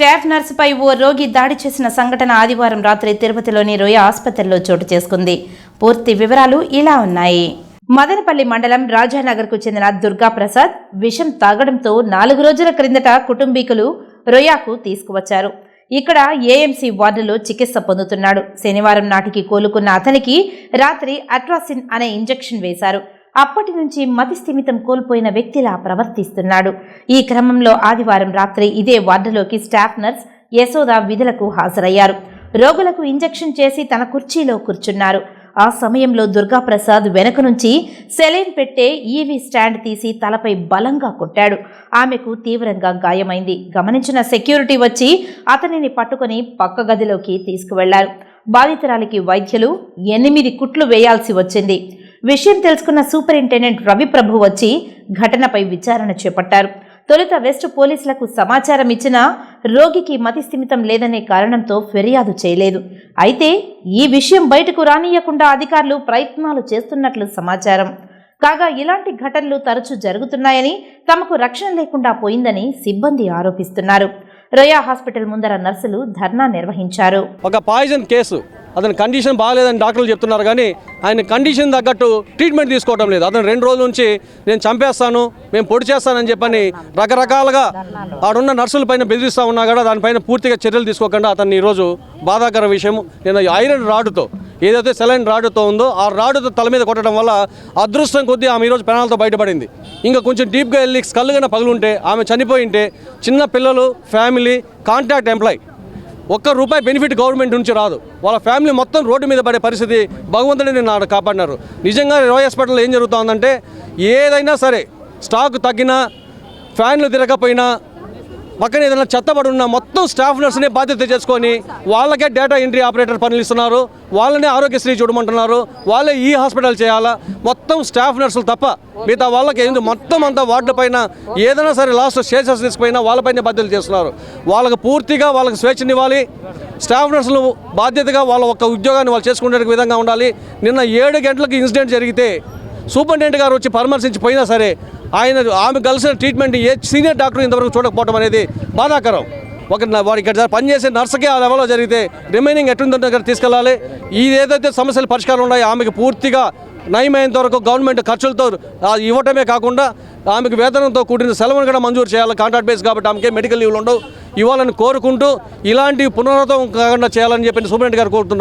Staff నర్సుపై ఓ రోగి దాడి చేసిన సంఘటన ఆదివారం రాత్రి తిరుపతిలోని రోయ ఆసుపత్రిలో చోటు చేసుకుంది. పూర్తి వివరాలు ఇలా ఉన్నాయి. మదనపల్లి మండలం రాజానగర్కు చెందిన దుర్గా ప్రసాద్ విషం తాగడంతో నాలుగు రోజుల క్రిందట కుటుంబీకులు రొయాకు తీసుకువచ్చారు. ఇక్కడ ఏఎంసీ వార్డులో చికిత్స పొందుతున్నాడు. శనివారం నాటికి కోలుకున్న అతనికి రాత్రి అట్రాసిన్ అనే ఇంజెక్షన్ వేశారు. అప్పటి నుంచి మతి స్థిమితం కోల్పోయిన వ్యక్తిలా ప్రవర్తిస్తున్నాడు. ఈ క్రమంలో ఆదివారం రాత్రి ఇదే వార్డులోకి స్టాఫ్ నర్స్ యశోద విధులకు హాజరయ్యారు. రోగులకు ఇంజెక్షన్ చేసి తన కుర్చీలో కూర్చున్నారు. ఆ సమయంలో దుర్గాప్రసాద్ వెనక నుంచి సెలైన్ పెట్టే ఈవీ స్టాండ్ తీసి తలపై బలంగా కొట్టాడు. ఆమెకు తీవ్రంగా గాయమైంది. గమనించిన సెక్యూరిటీ వచ్చి అతనిని పట్టుకొని పక్క గదిలోకి తీసుకువెళ్ళారు. బాధితురాలికి వైద్యులు ఎనిమిది కుట్లు వేయాల్సి వచ్చింది. విషయం తెలుసుకున్న సూపరింటెండెంట్ రవిప్రభు వచ్చి ఘటనపై విచారణ చేపట్టారు. తొలుత వెస్ట్ పోలీసులకు సమాచారం ఇచ్చినా రోగికి మతి స్థిమితం లేదనే కారణంతో ఫిర్యాదు చేయలేదు. అయితే ఈ విషయం బయటకు రానియకుండా అధికారులు ప్రయత్నాలు చేస్తున్నట్లు సమాచారం. కాగా ఇలాంటి ఘటనలు తరచూ జరుగుతున్నాయని తమకు రక్షణ లేకుండా పోయిందని సిబ్బంది ఆరోపిస్తున్నారు. రొయా హాస్పిటల్ ముందర నర్సులు ధర్నా నిర్వహించారు. ఒక పాయిజన్ కేసు. అతని కండిషన్ బాగాలేదని డాక్టర్లు చెప్తున్నారు కానీ ఆయన కండిషన్ తగ్గట్టు ట్రీట్మెంట్ తీసుకోవడం లేదు. అతను రెండు రోజుల నుంచి నేను చంపేస్తాను మేము పొడి చేస్తానని చెప్పని రకరకాలుగా ఆడున్న నర్సుల పైన బెదిరిస్తూ ఉన్నా కూడా దానిపైన పూర్తిగా చర్యలు తీసుకోకుండా అతన్ని ఈరోజు బాధాకర విషయం. నేను ఐరన్ రాడ్తో ఏదైతే సెలైన్ రాడ్తో ఉందో ఆ రాడ్తో తల మీద కొట్టడం వల్ల అదృష్టం కొద్దీ ఆమె ఈరోజు ప్రాణాలతో బయటపడింది. ఇంకా కొంచెం డీప్గా వెళ్ళి కళ్ళుగా పగులుంటే ఆమె చనిపోయి ఉంటే చిన్న పిల్లలు ఫ్యామిలీ కాంటాక్ట్ ఎంప్లాయ్ ఒక్క రూపాయి బెనిఫిట్ గవర్నమెంట్ నుంచి రాదు. వాళ్ళ ఫ్యామిలీ మొత్తం రోడ్డు మీద పడే పరిస్థితి భగవంతుడిని నాడు కాపాడినారు. నిజంగా రోయ్ హాస్పిటల్లో ఏం జరుగుతుందంటే ఏదైనా సరే స్టాక్ తగ్గినా ఫ్యాన్లు తిరగకపోయినా పక్కన ఏదైనా చెత్తబడి ఉన్న మొత్తం స్టాఫ్ నర్స్ని బాధ్యత చేసుకొని వాళ్ళకే డేటా ఎంట్రీ ఆపరేటర్ పనులు ఇస్తున్నారు. వాళ్ళనే ఆరోగ్యశ్రీ చూడమంటున్నారు. వాళ్ళే ఈ హాస్పిటల్ చేయాలా? మొత్తం స్టాఫ్ నర్సులు తప్ప మిగతా వాళ్ళకి ఏంది? మొత్తం అంతా వార్డుల పైన ఏదైనా సరే లాస్ట్ స్టేషన్స్ తీసుకుపోయినా వాళ్ళపైన బాధ్యతలు చేస్తున్నారు. వాళ్ళకి పూర్తిగా వాళ్ళకి స్వేచ్ఛనివ్వాలి. స్టాఫ్ నర్సులు బాధ్యతగా వాళ్ళ ఒక్క ఉద్యోగాన్ని వాళ్ళు చేసుకునే విధంగా ఉండాలి. నిన్న ఏడు గంటలకు ఇన్సిడెంట్ జరిగితే సూపరింటెండెంట్ గారు వచ్చి పరామర్శించి పోయినా సరే ఆయన ఆమె కలిసిన ట్రీట్మెంట్ ఏ సీనియర్ డాక్టర్ ఇంతవరకు చూడకపోవడం అనేది బాధాకరం. ఒక న- వాడు ఇక్కడ పనిచేసే నర్సుకే ఆ లెవెల్లో జరిగితే రిమైనింగ్ ఎటుందో దగ్గర తీసుకెళ్ళాలి? ఈ ఏదైతే సమస్యలు పరిష్కారం ఉన్నాయో ఆమెకు పూర్తిగా నయమైనంత వరకు గవర్నమెంట్ ఖర్చులతో ఇవ్వటమే కాకుండా ఆమెకు వేతనంతో కూడిన సెలవును కూడా మంజూరు చేయాలి. కాంట్రాక్ట్ బేస్ కాబట్టి ఆమెకి మెడికల్ లీవ్లు ఉండవు. ఇవ్వాలని కోరుకుంటూ ఇలాంటి పునరావృతం కాకుండా చేయాలని చెప్పి సూపరింటెండెంట్ గారు కోరుతున్నాం.